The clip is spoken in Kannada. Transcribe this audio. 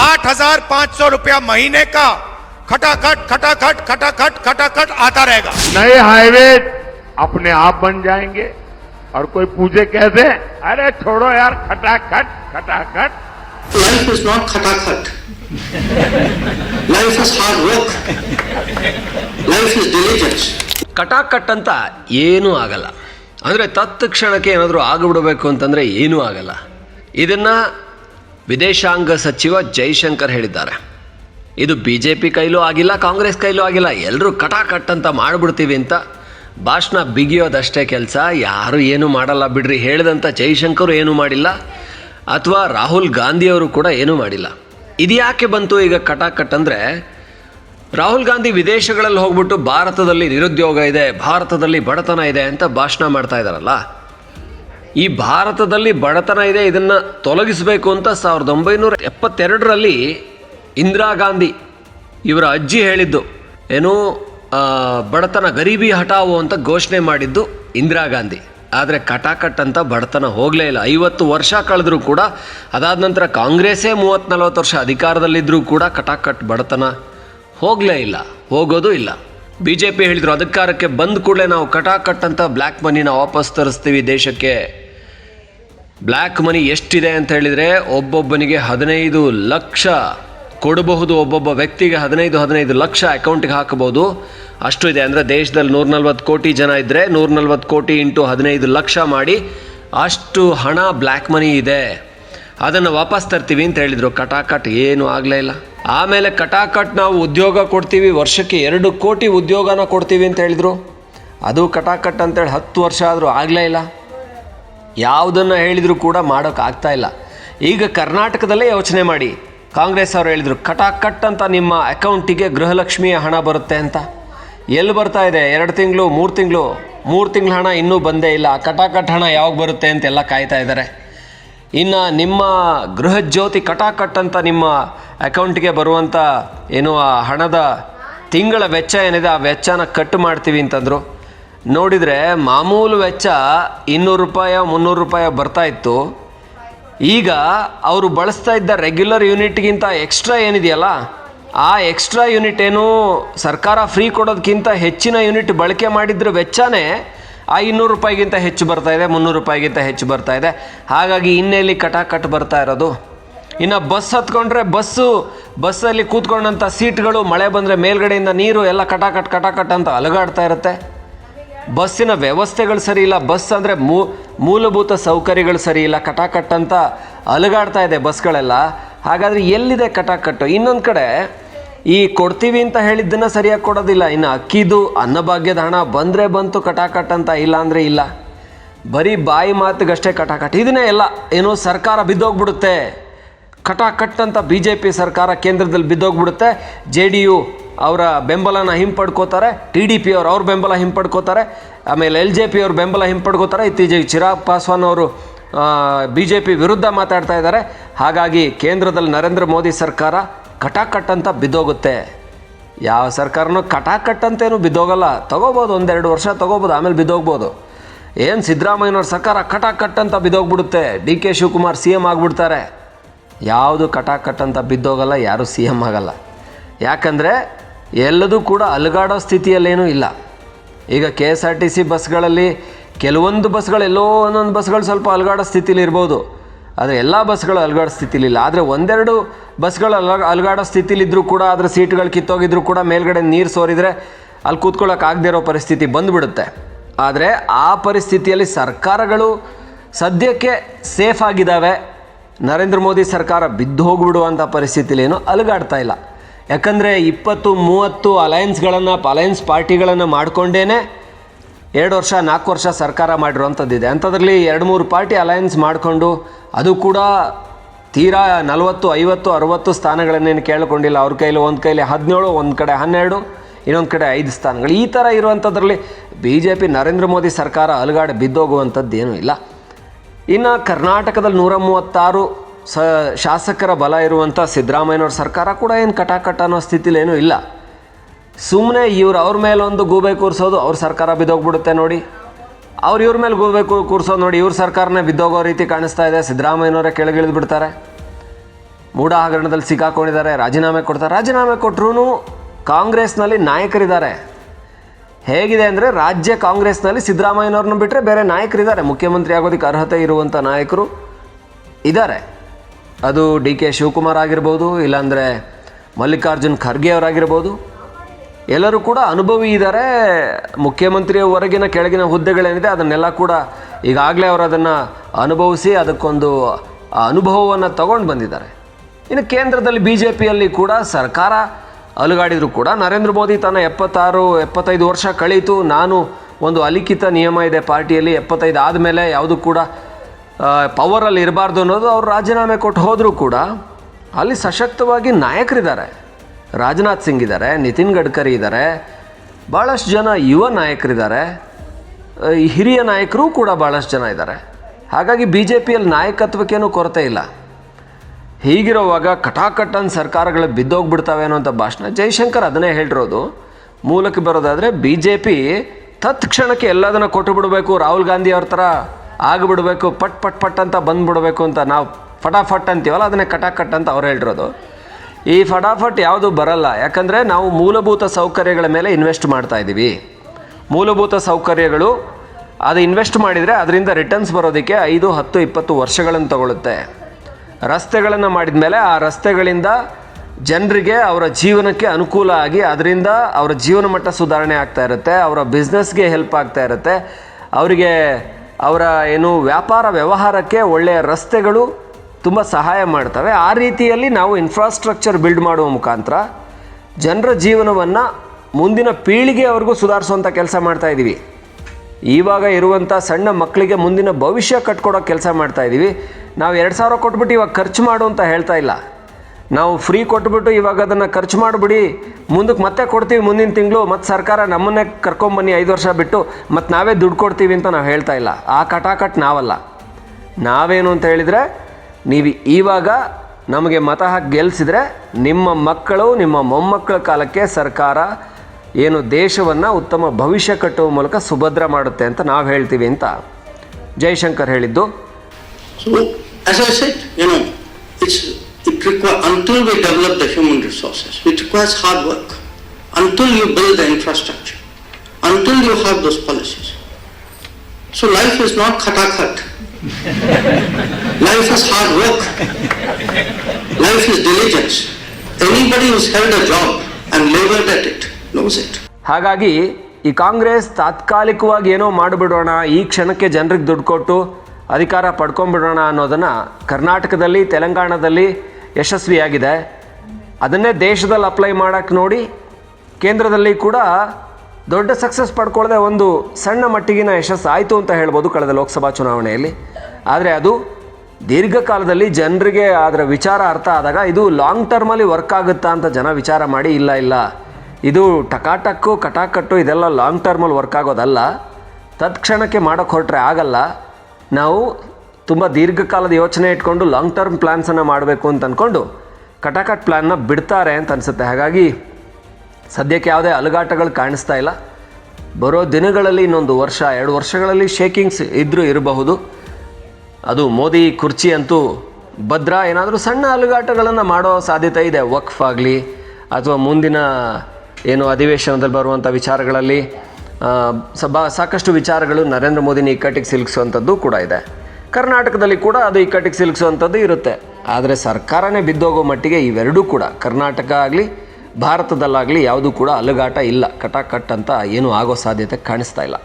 आठ हजार पाँच सौ रुपया महीने का खटाखट खटाखट खटाखट खटाखट आता रहेगा नए हाईवे अपने आप बन जाएंगे और कोई पूछे कैसे अरे छोड़ो यार खटाखट खटाखट Life is not khatakhat. Life is hard work. Life is diligence. ಕಟಾಕಟ್ ಅಂತ ಏನೂ ಆಗಲ್ಲ ಅಂದರೆ ತತ್ಕ್ಷಣಕ್ಕೆ ಏನಾದರೂ ಆಗಿಬಿಡಬೇಕು ಅಂತಂದರೆ ಏನೂ ಆಗಲ್ಲ ಇದನ್ನು ವಿದೇಶಾಂಗ ಸಚಿವ ಜೈಶಂಕರ್ ಹೇಳಿದ್ದಾರೆ. ಇದು ಬಿ ಜೆ ಪಿ ಕೈಲೂ ಆಗಿಲ್ಲ, ಕಾಂಗ್ರೆಸ್ ಕೈಲೂ ಆಗಿಲ್ಲ. ಎಲ್ಲರೂ ಕಟಾಕಟ್ ಅಂತ ಮಾಡಿಬಿಡ್ತೀವಿ ಅಂತ ಭಾಷಣ ಬಿಗಿಯೋದಷ್ಟೇ ಕೆಲಸ. ಯಾರು ಏನೂ ಮಾಡಲ್ಲ ಬಿಡ್ರಿ ಹೇಳಿದಂಥ ಜೈಶಂಕರ್ ಏನೂ ಮಾಡಿಲ್ಲ, ಅಥವಾ ರಾಹುಲ್ ಗಾಂಧಿಯವರು ಕೂಡ ಏನೂ ಮಾಡಿಲ್ಲ. ಇದು ಯಾಕೆ ಬಂತು ಈಗ ಕಟಾಕಟ್ ಅಂದರೆ, ರಾಹುಲ್ ಗಾಂಧಿ ವಿದೇಶಗಳಲ್ಲಿ ಹೋಗ್ಬಿಟ್ಟು ಭಾರತದಲ್ಲಿ ನಿರುದ್ಯೋಗ ಇದೆ, ಭಾರತದಲ್ಲಿ ಬಡತನ ಇದೆ ಅಂತ ಭಾಷಣ ಮಾಡ್ತಾ ಇದ್ದಾರಲ್ಲ ಈ ಭಾರತದಲ್ಲಿ ಬಡತನ ಇದೆ, ಇದನ್ನು ತೊಲಗಿಸಬೇಕು ಅಂತ ಸಾವಿರದ ಒಂಬೈನೂರ ಎಪ್ಪತ್ತೆರಡರಲ್ಲಿ ಇಂದಿರಾ ಗಾಂಧಿ ಇವರ ಅಜ್ಜಿ ಹೇಳಿದ್ದು. ಏನು ಬಡತನ ಗರೀಬಿ ಹಟಾವು ಅಂತ ಘೋಷಣೆ ಮಾಡಿದ್ದು ಇಂದಿರಾ ಗಾಂಧಿ. ಆದರೆ ಕಟಾಕಟ್ ಅಂತ ಬಡತನ ಹೋಗಲೇ ಇಲ್ಲ. ಐವತ್ತು ವರ್ಷ ಕಳೆದರೂ ಕೂಡ, ಅದಾದ ನಂತರ ಕಾಂಗ್ರೆಸ್ಸೇ ಮೂವತ್ತು ನಲ್ವತ್ತು ವರ್ಷ ಅಧಿಕಾರದಲ್ಲಿದ್ದರೂ ಕೂಡ ಕಟಾಕಟ್ ಬಡತನ ಹೋಗಲೇ ಇಲ್ಲ, ಹೋಗೋದು ಇಲ್ಲ. ಬಿ ಜೆ ಪಿ ಹೇಳಿದರು, ಅಧಿಕಾರಕ್ಕೆ ಬಂದ ಕೂಡಲೇ ನಾವು ಕಟಾಕಟ್ ಅಂತ ಬ್ಲ್ಯಾಕ್ ಮನಿನ ವಾಪಸ್ ತರಿಸ್ತೀವಿ ದೇಶಕ್ಕೆ. ಬ್ಲ್ಯಾಕ್ ಮನಿ ಎಷ್ಟಿದೆ ಅಂತ ಹೇಳಿದರೆ ಒಬ್ಬೊಬ್ಬನಿಗೆ ಹದಿನೈದು ಲಕ್ಷ ಕೊಡಬಹುದು, ಒಬ್ಬೊಬ್ಬ ವ್ಯಕ್ತಿಗೆ ಹದಿನೈದು ಹದಿನೈದು ಲಕ್ಷ ಅಕೌಂಟಿಗೆ ಹಾಕಬಹುದು. ಅಷ್ಟು ಇದೆ ಅಂದರೆ ದೇಶದಲ್ಲಿ ನೂರ ನಲ್ವತ್ತು ಕೋಟಿ ಜನ ಇದ್ದರೆ ನೂರ ನಲ್ವತ್ತು ಕೋಟಿ ಇಂಟು ಹದಿನೈದು ಲಕ್ಷ ಮಾಡಿ ಅಷ್ಟು ಹಣ ಬ್ಲ್ಯಾಕ್ ಮನಿ ಇದೆ. ಅದನ್ನು ವಾಪಸ್ ತರ್ತೀವಿ ಅಂತ ಹೇಳಿದರು. ಕಟಾಕಟ್ ಏನು ಆಗಲೇ ಇಲ್ಲ. ಆಮೇಲೆ ಕಟಾಕಟ್ ನಾವು ಉದ್ಯೋಗ ಕೊಡ್ತೀವಿ, ವರ್ಷಕ್ಕೆ ಎರಡು ಕೋಟಿ ಉದ್ಯೋಗನ ಕೊಡ್ತೀವಿ ಅಂತ ಹೇಳಿದರು. ಅದು ಕಟಾಕಟ್ ಅಂತೇಳಿ ಹತ್ತು ವರ್ಷ ಆದರೂ ಆಗಲೇ ಇಲ್ಲ. ಯಾವುದನ್ನು ಹೇಳಿದರೂ ಕೂಡ ಮಾಡೋಕ್ಕಾಗ್ತಾ ಇಲ್ಲ. ಈಗ ಕರ್ನಾಟಕದಲ್ಲೇ ಯೋಚನೆ ಮಾಡಿ. ಕಾಂಗ್ರೆಸ್ ಅವರು ಹೇಳಿದರು, ಕಟಾಕಟ್ ಅಂತ ನಿಮ್ಮ ಅಕೌಂಟಿಗೆ ಗೃಹಲಕ್ಷ್ಮಿಯ ಹಣ ಬರುತ್ತೆ ಅಂತ. ಎಲ್ಲಿ ಬರ್ತಾ ಇದೆ? ಎರಡು ತಿಂಗಳು, ಮೂರು ತಿಂಗಳು, ಮೂರು ತಿಂಗಳ ಹಣ ಇನ್ನೂ ಬಂದೇ ಇಲ್ಲ. ಕಟಾಕಟ್ ಹಣ ಯಾವಾಗ ಬರುತ್ತೆ ಅಂತೆಲ್ಲ ಕಾಯ್ತಾ ಇದ್ದಾರೆ. ಇನ್ನು ನಿಮ್ಮ ಗೃಹ ಜ್ಯೋತಿ ಕಟಾಕಟ್ ಅಂತ ನಿಮ್ಮ ಅಕೌಂಟಿಗೆ ಬರುವಂಥ ಏನು ಆ ಹಣದ ತಿಂಗಳ ವೆಚ್ಚ ಏನಿದೆ, ಆ ವೆಚ್ಚನ ಕಟ್ ಮಾಡ್ತೀವಿ ಅಂತಂದರು. ನೋಡಿದರೆ ಮಾಮೂಲು ವೆಚ್ಚ ಇನ್ನೂರು ರೂಪಾಯಿ, ಮುನ್ನೂರು ರೂಪಾಯಿ ಬರ್ತಾ ಇತ್ತು. ಈಗ ಅವರು ಬಳಸ್ತಾ ಇದ್ದ ರೆಗ್ಯುಲರ್ ಯೂನಿಟ್ಗಿಂತ ಎಕ್ಸ್ಟ್ರಾ ಏನಿದೆಯಲ್ಲ, ಆ ಎಕ್ಸ್ಟ್ರಾ ಯೂನಿಟ್ ಏನು ಸರ್ಕಾರ ಫ್ರೀ ಕೊಡೋದಕ್ಕಿಂತ ಹೆಚ್ಚಿನ ಯೂನಿಟ್ ಬಳಕೆ ಮಾಡಿದ್ರೆ ವೆಚ್ಚನೇ ಆ ಇನ್ನೂರು ರೂಪಾಯಿಗಿಂತ ಹೆಚ್ಚು ಬರ್ತಾ ಇದೆ, ಮುನ್ನೂರು ರೂಪಾಯಿಗಿಂತ ಹೆಚ್ಚು ಬರ್ತಾ ಇದೆ. ಹಾಗಾಗಿ ಇನ್ನೆಲ್ಲಿ ಕಟಾಕಟ್ ಬರ್ತಾ ಇರೋದು? ಇನ್ನು ಬಸ್ ಹತ್ಕೊಂಡ್ರೆ ಬಸ್ಸು, ಬಸ್ಸಲ್ಲಿ ಕೂತ್ಕೊಂಡಂಥ ಸೀಟ್ಗಳು ಮಳೆ ಬಂದರೆ ಮೇಲ್ಗಡೆಯಿಂದ ನೀರು ಎಲ್ಲ ಕಟಾಕಟ್ ಕಟಾಕಟ್ ಅಂತ ಅಲುಗಾಡ್ತಾ ಇರುತ್ತೆ. ಬಸ್ಸಿನ ವ್ಯವಸ್ಥೆಗಳು ಸರಿ ಇಲ್ಲ. ಬಸ್ ಅಂದರೆ ಮೂಲಭೂತ ಸೌಕರ್ಯಗಳು ಸರಿ ಇಲ್ಲ. ಕಟಾಕಟ್ ಅಂತ ಅಲುಗಾಡ್ತಾ ಇದೆ ಬಸ್ಗಳೆಲ್ಲ. ಹಾಗಾದರೆ ಎಲ್ಲಿದೆ ಕಟಾಕಟ್ಟು? ಇನ್ನೊಂದು ಕಡೆ, ಈ ಕೊಡ್ತೀವಿ ಅಂತ ಹೇಳಿದ್ದನ್ನು ಸರಿಯಾಗಿ ಕೊಡೋದಿಲ್ಲ. ಇನ್ನು ಅಕ್ಕಿದು ಅನ್ನಭಾಗ್ಯದ ಹಣ ಬಂದರೆ ಬಂತು ಕಟಾಕಟ್ ಅಂತ ಇಲ್ಲ ಅಂದರೆ ಇಲ್ಲ. ಬರೀ ಬಾಯಿ ಮಾತಿಗಷ್ಟೇ ಕಟಾಕಟ್. ಇದನ್ನೇ ಎಲ್ಲ ಏನು ಸರ್ಕಾರ ಬಿದ್ದೋಗ್ಬಿಡುತ್ತೆ. ಕಟಾಕಟ್ ಅಂತ ಬಿ ಜೆ ಪಿ ಸರ್ಕಾರ ಕೇಂದ್ರದಲ್ಲಿ ಬಿದ್ದೋಗ್ಬಿಡುತ್ತೆ. ಜೆ ಡಿ ಯು ಅವರ ಬೆಂಬಲನ ಹಿಂಪಡ್ಕೋತಾರೆ. ಟಿ ಡಿ ಪಿ ಅವರು ಅವ್ರ ಬೆಂಬಲ ಹಿಂಪಡ್ಕೋತಾರೆ. ಆಮೇಲೆ ಎಲ್ ಜೆ ಪಿ ಅವ್ರ ಬೆಂಬಲ ಹಿಂಪಡ್ಕೋತಾರೆ. ಇತ್ತೀಚೆಗೆ ಚಿರಾಗ್ ಪಾಸ್ವಾನ್ ಅವರು ಬಿ ಜೆ ಪಿ ವಿರುದ್ಧ ಮಾತಾಡ್ತಾ ಇದ್ದಾರೆ. ಹಾಗಾಗಿ ಕೇಂದ್ರದಲ್ಲಿ ನರೇಂದ್ರ ಮೋದಿ ಸರ್ಕಾರ ಕಟಾಕಟ್ ಅಂತ ಬಿದ್ದೋಗುತ್ತೆ. ಯಾವ ಸರ್ಕಾರನೂ ಕಟಾಕಟ್ ಅಂತೇನು ಬಿದ್ದೋಗಲ್ಲ. ತೊಗೋಬೋದು, ಒಂದೆರಡು ವರ್ಷ ತೊಗೋಬೋದು, ಆಮೇಲೆ ಬಿದ್ದೋಗ್ಬೋದು. ಏನು ಸಿದ್ದರಾಮಯ್ಯನವ್ರ ಸರ್ಕಾರ ಕಟಾಕಟ್ ಅಂತ ಬಿದ್ದೋಗ್ಬಿಡುತ್ತೆ. D K Shivakumar C M ಆಗಿಬಿಡ್ತಾರೆ. ಯಾವುದು ಕಟಾಕಟ್ ಅಂತ ಬಿದ್ದೋಗಲ್ಲ, ಯಾರೂ ಸಿ ಎಂ ಆಗಲ್ಲ. ಯಾಕಂದರೆ ಎಲ್ಲದೂ ಕೂಡ ಅಲುಗಾಡೋ ಸ್ಥಿತಿಯಲ್ಲೇನೂ ಇಲ್ಲ. ಈಗ K S R T C ಬಸ್ಗಳಲ್ಲಿ ಕೆಲವೊಂದು ಬಸ್ಗಳು ಎಲ್ಲೋ ಒಂದೊಂದು ಬಸ್ಗಳು ಸ್ವಲ್ಪ ಅಲುಗಾಡೋ ಸ್ಥಿತಿಲಿ ಇರ್ಬೋದು. ಆದರೆ ಎಲ್ಲ ಬಸ್ಗಳು ಅಲುಗಾಡೋ ಸ್ಥಿತಿಲಿಲ್ಲ. ಆದರೆ ಒಂದೆರಡು ಬಸ್ಗಳು ಅಲ ಅಲುಗಾಡೋ ಸ್ಥಿತಿಲಿದ್ದರೂ ಕೂಡ ಅದರ ಸೀಟ್ಗಳು ಕಿತ್ತೋಗಿದ್ರು ಕೂಡ ಮೇಲ್ಗಡೆ ನೀರು ಸೋರಿದರೆ ಅಲ್ಲಿ ಕೂತ್ಕೊಳ್ಳೋಕೆ ಆಗದೇ ಇರೋ ಪರಿಸ್ಥಿತಿ ಬಂದುಬಿಡುತ್ತೆ. ಆದರೆ ಆ ಪರಿಸ್ಥಿತಿಯಲ್ಲಿ ಸರ್ಕಾರಗಳು ಸದ್ಯಕ್ಕೆ ಸೇಫ್ ಆಗಿದ್ದಾವೆ. ನರೇಂದ್ರ ಮೋದಿ ಸರ್ಕಾರ ಬಿದ್ದು ಹೋಗ್ಬಿಡುವಂಥ ಪರಿಸ್ಥಿತಿಲೇನು ಅಲುಗಾಡ್ತಾ ಇಲ್ಲ. ಯಾಕಂದರೆ ಇಪ್ಪತ್ತು, ಮೂವತ್ತು ಅಲಯನ್ಸ್ಗಳನ್ನು, ಅಲಯನ್ಸ್ ಪಾರ್ಟಿಗಳನ್ನು ಮಾಡಿಕೊಂಡೇ ಎರಡು ವರ್ಷ, ನಾಲ್ಕು ವರ್ಷ ಸರ್ಕಾರ ಮಾಡಿರುವಂಥದ್ದಿದೆ. ಅಂಥದ್ರಲ್ಲಿ ಎರಡು, ಮೂರು ಪಾರ್ಟಿ ಅಲಯನ್ಸ್ ಮಾಡಿಕೊಂಡು ಅದು ಕೂಡ ತೀರಾ ನಲವತ್ತು, ಐವತ್ತು, ಅರುವತ್ತು ಸ್ಥಾನಗಳನ್ನೇನು ಕೇಳಿಕೊಂಡಿಲ್ಲ. ಅವ್ರ ಕೈಲಿ ಒಂದು ಕೈಲಿ ಹದಿನೇಳು, ಒಂದು ಕಡೆ ಹನ್ನೆರಡು, ಇನ್ನೊಂದು ಕಡೆ ಐದು ಸ್ಥಾನಗಳು. ಈ ಥರ ಇರುವಂಥದ್ರಲ್ಲಿ B J P Narendra Modi ಸರ್ಕಾರ ಅಲುಗಾಡಿ ಬಿದ್ದೋಗುವಂಥದ್ದೇನೂ ಇಲ್ಲ. ಇನ್ನು ಕರ್ನಾಟಕದಲ್ಲಿ ನೂರ ಮೂವತ್ತಾರು ಸ ಶಾಸಕರ ಬಲ ಇರುವಂಥ ಸಿದ್ದರಾಮಯ್ಯನವ್ರ ಸರ್ಕಾರ ಕೂಡ ಏನು ಕಟಾಕಟ ಅನ್ನೋ ಸ್ಥಿತಿಲೇನೂ ಇಲ್ಲ. ಸುಮ್ಮನೆ ಇವ್ರು ಅವ್ರ ಮೇಲೆ ಒಂದು ಗೂಬೆ ಕೂರಿಸೋದು ಅವ್ರ ಸರ್ಕಾರ ಬಿದ್ದೋಗ್ಬಿಡುತ್ತೆ ನೋಡಿ. ಅವ್ರು ಇವ್ರ ಮೇಲೆ ಗೂಬೆ ಕೂರಿಸೋದು ನೋಡಿ ಇವ್ರ ಸರ್ಕಾರನೇ ಬಿದ್ದೋಗೋ ರೀತಿ ಕಾಣಿಸ್ತಾ ಇದೆ. ಸಿದ್ದರಾಮಯ್ಯನವರೇ ಕೆಳಗಿಳಿದು ಬಿಡ್ತಾರೆ ಮೂಢ ಹಗರಣದಲ್ಲಿ ಸಿಕ್ಕಾಕೊಂಡಿದ್ದಾರೆ. ರಾಜೀನಾಮೆ ಕೊಡ್ತಾರೆ. ರಾಜೀನಾಮೆ ಕೊಟ್ಟರು ಕಾಂಗ್ರೆಸ್ನಲ್ಲಿ ನಾಯಕರಿದ್ದಾರೆ. ಹೇಗಿದೆ ಅಂದರೆ ರಾಜ್ಯ ಕಾಂಗ್ರೆಸ್ನಲ್ಲಿ ಸಿದ್ದರಾಮಯ್ಯನವ್ರನ್ನ ಬಿಟ್ಟರೆ ಬೇರೆ ನಾಯಕರಿದ್ದಾರೆ. ಮುಖ್ಯಮಂತ್ರಿ ಆಗೋದಕ್ಕೆ ಅರ್ಹತೆ ಇರುವಂಥ ನಾಯಕರು ಇದ್ದಾರೆ. ಅದು ಡಿ ಕೆ ಶಿವಕುಮಾರ್ ಆಗಿರ್ಬೋದು, ಇಲ್ಲಾಂದರೆ ಮಲ್ಲಿಕಾರ್ಜುನ್ ಖರ್ಗೆ ಅವರಾಗಿರ್ಬೋದು. ಎಲ್ಲರೂ ಕೂಡ ಅನುಭವಿ ಇದ್ದಾರೆ. ಮುಖ್ಯಮಂತ್ರಿಯವರೆಗಿನ ಕೆಳಗಿನ ಹುದ್ದೆಗಳೇನಿದೆ, ಅದನ್ನೆಲ್ಲ ಕೂಡ ಈಗಾಗಲೇ ಅವರು ಅದನ್ನು ಅನುಭವಿಸಿ ಅದಕ್ಕೊಂದು ಅನುಭವವನ್ನು ತಗೊಂಡು ಬಂದಿದ್ದಾರೆ. ಇನ್ನು ಕೇಂದ್ರದಲ್ಲಿ ಬಿ ಜೆ ಪಿಯಲ್ಲಿ ಕೂಡ ಸರ್ಕಾರ ಅಲುಗಾಡಿದರೂ ಕೂಡ ನರೇಂದ್ರ ಮೋದಿ ತನ್ನ ಎಪ್ಪತ್ತಾರು, ಎಪ್ಪತ್ತೈದು ವರ್ಷ ಕಳೀತು. ನಾನು ಒಂದು ಅಲಿಖಿತ ನಿಯಮ ಇದೆ ಪಾರ್ಟಿಯಲ್ಲಿ, ಎಪ್ಪತ್ತೈದು ಆದಮೇಲೆ ಯಾವುದು ಕೂಡ ಪವರಲ್ಲಿ ಇರಬಾರ್ದು ಅನ್ನೋದು ಅವ್ರು ರಾಜೀನಾಮೆ ಕೊಟ್ಟು ಹೋದರೂ ಕೂಡ ಅಲ್ಲಿ ಸಶಕ್ತವಾಗಿ ನಾಯಕರಿದ್ದಾರೆ. ರಾಜನಾಥ್ ಸಿಂಗ್ ಇದ್ದಾರೆ, ನಿತಿನ್ ಗಡ್ಕರಿ ಇದ್ದಾರೆ ಭಾಳಷ್ಟು ಜನ ಯುವ ನಾಯಕರಿದ್ದಾರೆ. ಹಿರಿಯ ನಾಯಕರು ಕೂಡ ಭಾಳಷ್ಟು ಜನ ಇದ್ದಾರೆ. ಹಾಗಾಗಿ ಬಿ ಜೆ ಪಿಯಲ್ಲಿ ನಾಯಕತ್ವಕ್ಕೇನೂ ಕೊರತೆ ಇಲ್ಲ. ಹೀಗಿರುವಾಗ ಕಟಾಕಟ್ಟನ್ ಸರ್ಕಾರಗಳು ಬಿದ್ದೋಗ್ಬಿಡ್ತಾವೆ ಅನ್ನೋಂಥ ಭಾಷಣ ಜೈಶಂಕರ್ ಅದನ್ನೇ ಹೇಳಿರೋದು. ಮೂಲಕ್ಕೆ ಬರೋದಾದರೆ ಬಿ ಜೆ ಪಿ ತತ್ಕ್ಷಣಕ್ಕೆ ಎಲ್ಲದನ್ನು ಕೊಟ್ಟು ಬಿಡಬೇಕು ರಾಹುಲ್ ಗಾಂಧಿ ಅವ್ರ ಥರ. ಆಗಿಬಿಡಬೇಕು, ಪಟ್ ಪಟ್ ಪಟ್ ಅಂತ ಬಂದ್ಬಿಡಬೇಕು ಅಂತ ನಾವು ಫಟಾಫಟ್ ಅಂತೀವಲ್ಲ, ಅದನ್ನೇ ಕಟಾಕಟ್ ಅಂತ ಅವ್ರು ಹೇಳಿರೋದು. ಈ ಫಟಾಫಟ್ ಯಾವುದು ಬರಲ್ಲ. ಯಾಕಂದರೆ ನಾವು ಮೂಲಭೂತ ಸೌಕರ್ಯಗಳ ಮೇಲೆ ಇನ್ವೆಸ್ಟ್ ಮಾಡ್ತಾ ಇದ್ದೀವಿ. ಮೂಲಭೂತ ಸೌಕರ್ಯಗಳು, ಅದು ಇನ್ವೆಸ್ಟ್ ಮಾಡಿದರೆ ಅದರಿಂದ ರಿಟರ್ನ್ಸ್ ಬರೋದಕ್ಕೆ ಐದು, ಹತ್ತು, ಇಪ್ಪತ್ತು ವರ್ಷಗಳನ್ನು ತಗೊಳುತ್ತೆ. ರಸ್ತೆಗಳನ್ನು ಮಾಡಿದ ಮೇಲೆ ಆ ರಸ್ತೆಗಳಿಂದ ಜನರಿಗೆ ಅವರ ಜೀವನಕ್ಕೆ ಅನುಕೂಲ ಆಗಿ ಅದರಿಂದ ಅವರ ಜೀವನ ಮಟ್ಟ ಸುಧಾರಣೆ ಆಗ್ತಾ ಇರುತ್ತೆ, ಅವರ ಬಿಸ್ನೆಸ್ಗೆ ಹೆಲ್ಪ್ ಆಗ್ತಾ ಇರುತ್ತೆ, ಅವರಿಗೆ ಅವರ ಏನು ವ್ಯಾಪಾರ ವ್ಯವಹಾರಕ್ಕೆ ಒಳ್ಳೆಯ ರಸ್ತೆಗಳು ತುಂಬ ಸಹಾಯ ಮಾಡ್ತವೆ. ಆ ರೀತಿಯಲ್ಲಿ ನಾವು ಇನ್ಫ್ರಾಸ್ಟ್ರಕ್ಚರ್ ಬಿಲ್ಡ್ ಮಾಡುವ ಮುಖಾಂತರ ಜನರ ಜೀವನವನ್ನು ಮುಂದಿನ ಪೀಳಿಗೆಯವರೆಗೂ ಸುಧಾರಿಸುವಂಥ ಕೆಲಸ ಮಾಡ್ತಾ ಇದ್ದೀವಿ ಇವಾಗ ಇರುವಂಥ ಸಣ್ಣ ಮಕ್ಕಳಿಗೆ ಮುಂದಿನ ಭವಿಷ್ಯ ಕಟ್ಕೊಡೋ ಕೆಲಸ ಮಾಡ್ತಾ ಇದ್ದೀವಿ ನಾವು ಎರಡು ಸಾವಿರ ಕೊಟ್ಬಿಟ್ಟು ಇವಾಗ ಖರ್ಚು ಮಾಡು ಅಂತ ಹೇಳ್ತಾ ಇಲ್ಲ. ನಾವು ಫ್ರೀ ಕೊಟ್ಬಿಟ್ಟು ಇವಾಗ ಅದನ್ನು ಖರ್ಚು ಮಾಡಿಬಿಡಿ. ಮುಂದಕ್ಕೆ ಮತ್ತೆ ಕೊಡ್ತೀವಿ ಮುಂದಿನ ತಿಂಗಳು. ಮತ್ತು ಸರ್ಕಾರ ನಮ್ಮನ್ನೇ ಕರ್ಕೊಂಬನ್ನಿ ಐದು ವರ್ಷ ಬಿಟ್ಟು. ಮತ್ತು ನಾವೇ ದುಡ್ಡು ಕೊಡ್ತೀವಿ ಅಂತ ನಾವು ಹೇಳ್ತಾ ಇಲ್ಲ. ಆ ಕಟಾಕಟ್ ನಾವಲ್ಲ. ನಾವೇನು ಅಂತ ಹೇಳಿದರೆ, ನೀವು ಇವಾಗ ನಮಗೆ ಮತ ಹಾಕಿ ಗೆಲ್ಲಿಸಿದ್ರೆ ನಿಮ್ಮ ಮಕ್ಕಳು, ನಿಮ್ಮ ಮೊಮ್ಮಕ್ಕಳ ಕಾಲಕ್ಕೆ ಸರ್ಕಾರ ಏನು ದೇಶವನ್ನು ಉತ್ತಮ ಭವಿಷ್ಯ ಕಟ್ಟುವ ಮೂಲಕ ಸುಭದ್ರ ಮಾಡುತ್ತೆ ಅಂತ ನಾವು ಹೇಳ್ತೀವಿ ಅಂತ ಜೈಶಂಕರ್ ಹೇಳಿದ್ದು. Requires, until we develop the human resources, it requires hard work. Until you build the infrastructure, until you have those policies. So life is not khatakhat. life is hard work. life is diligence. Anybody who's held a job and labored at it knows it. ಹಾಗಾಗಿ ಈ ಕಾಂಗ್ರೆಸ್ ತಾತ್ಕಾಲಿಕವಾಗಿ ಏನೋ ಮಾಡಿಬಿಡೋಣ ಈ ಕ್ಷಣಕ್ಕೆ ಜನರಿಗೆ ದುಡ್ಡು ಕೊಟ್ಟು ಅಧಿಕಾರ ಪಡ್ಕೊಂಡ್ಬಿಡೋಣ ಅನ್ನೋದನ್ನು ಕರ್ನಾಟಕದಲ್ಲಿ ತೆಲಂಗಾಣದಲ್ಲಿ ಯಶಸ್ವಿಯಾಗಿದೆ. ಅದನ್ನೇ ದೇಶದಲ್ಲಿ ಅಪ್ಲೈ ಮಾಡೋಕ್ಕೆ ನೋಡಿ ಕೇಂದ್ರದಲ್ಲಿ ಕೂಡ ದೊಡ್ಡ ಸಕ್ಸಸ್ ಪಡ್ಕೊಳ್ಳದೆ ಒಂದು ಸಣ್ಣ ಮಟ್ಟಿಗಿನ ಯಶಸ್ಸು ಆಯಿತು ಅಂತ ಹೇಳ್ಬೋದು ಕಳೆದ ಲೋಕಸಭಾ ಚುನಾವಣೆಯಲ್ಲಿ. ಆದರೆ ಅದು ದೀರ್ಘಕಾಲದಲ್ಲಿ ಜನರಿಗೆ ಅದರ ವಿಚಾರ ಅರ್ಥ ಆದಾಗ ಇದು ಲಾಂಗ್ ಟರ್ಮಲ್ಲಿ ವರ್ಕ್ ಆಗುತ್ತಾ ಅಂತ ಜನ ವಿಚಾರ ಮಾಡಿ ಇಲ್ಲ ಇಲ್ಲ. ಇದು ಟಕಾಟಕ್ಕು, ಕಟಾಕಟ್ಟು ಇದೆಲ್ಲ ಲಾಂಗ್ ಟರ್ಮಲ್ಲಿ ವರ್ಕ್ ಆಗೋದಲ್ಲ. ತತ್ಕ್ಷಣಕ್ಕೆ ಮಾಡೋಕ್ಕೆ ಹೊರಟ್ರೆ ಆಗಲ್ಲ. ನಾವು ತುಂಬ ದೀರ್ಘಕಾಲದ ಯೋಚನೆ ಇಟ್ಕೊಂಡು ಲಾಂಗ್ ಟರ್ಮ್ ಪ್ಲ್ಯಾನ್ಸನ್ನು ಮಾಡಬೇಕು ಅಂತ ಅಂದ್ಕೊಂಡು ಕಟಾಕಟ್ ಪ್ಲ್ಯಾನ್ನ ಬಿಡ್ತಾರೆ ಅಂತ ಅನಿಸುತ್ತೆ. ಹಾಗಾಗಿ ಸದ್ಯಕ್ಕೆ ಯಾವುದೇ ಅಲುಗಾಟಗಳು ಕಾಣಿಸ್ತಾ ಇಲ್ಲ. ಬರೋ ದಿನಗಳಲ್ಲಿ ಇನ್ನೊಂದು ವರ್ಷ, ಎರಡು ವರ್ಷಗಳಲ್ಲಿ ಶೇಕಿಂಗ್ಸ್ ಇದ್ದರೂ ಇರಬಹುದು. ಅದು ಮೋದಿ ಕುರ್ಚಿ ಅಂತೂ ಭದ್ರ ಏನಾದರೂ ಸಣ್ಣ ಅಲುಗಾಟಗಳನ್ನು ಮಾಡೋ ಸಾಧ್ಯತೆ ಇದೆ. ವಕ್ಫ್ ಆಗಲಿ ಅಥವಾ ಮುಂದಿನ ಏನು ಅಧಿವೇಶನದಲ್ಲಿ ಬರುವಂಥ ವಿಚಾರಗಳಲ್ಲಿ ಸಬಾ ಸಾಕಷ್ಟು ವಿಚಾರಗಳು ನರೇಂದ್ರ ಮೋದಿನ ಇಕ್ಕಟ್ಟಿಗೆ ಸಿಲುಕಿಸುವಂಥದ್ದು ಕೂಡ ಇದೆ. ಕರ್ನಾಟಕದಲ್ಲಿ ಕೂಡ ಅದು ಇಕ್ಕಟ್ಟಿಗೆ ಸಿಲುಕಿಸುವಂಥದ್ದು ಇರುತ್ತೆ. ಆದರೆ ಸರ್ಕಾರನೇ ಬಿದ್ದೋಗೋ ಮಟ್ಟಿಗೆ ಇವೆರಡೂ ಕೂಡ, ಕರ್ನಾಟಕ ಆಗಲಿ, ಭಾರತದಲ್ಲಾಗಲಿ ಯಾವುದೂ ಕೂಡ ಅಲುಗಾಟ ಇಲ್ಲ. ಕಟಾಕಟ್ ಅಂತ ಏನೂ ಆಗೋ ಸಾಧ್ಯತೆ ಕಾಣಿಸ್ತಾ ಇಲ್ಲ.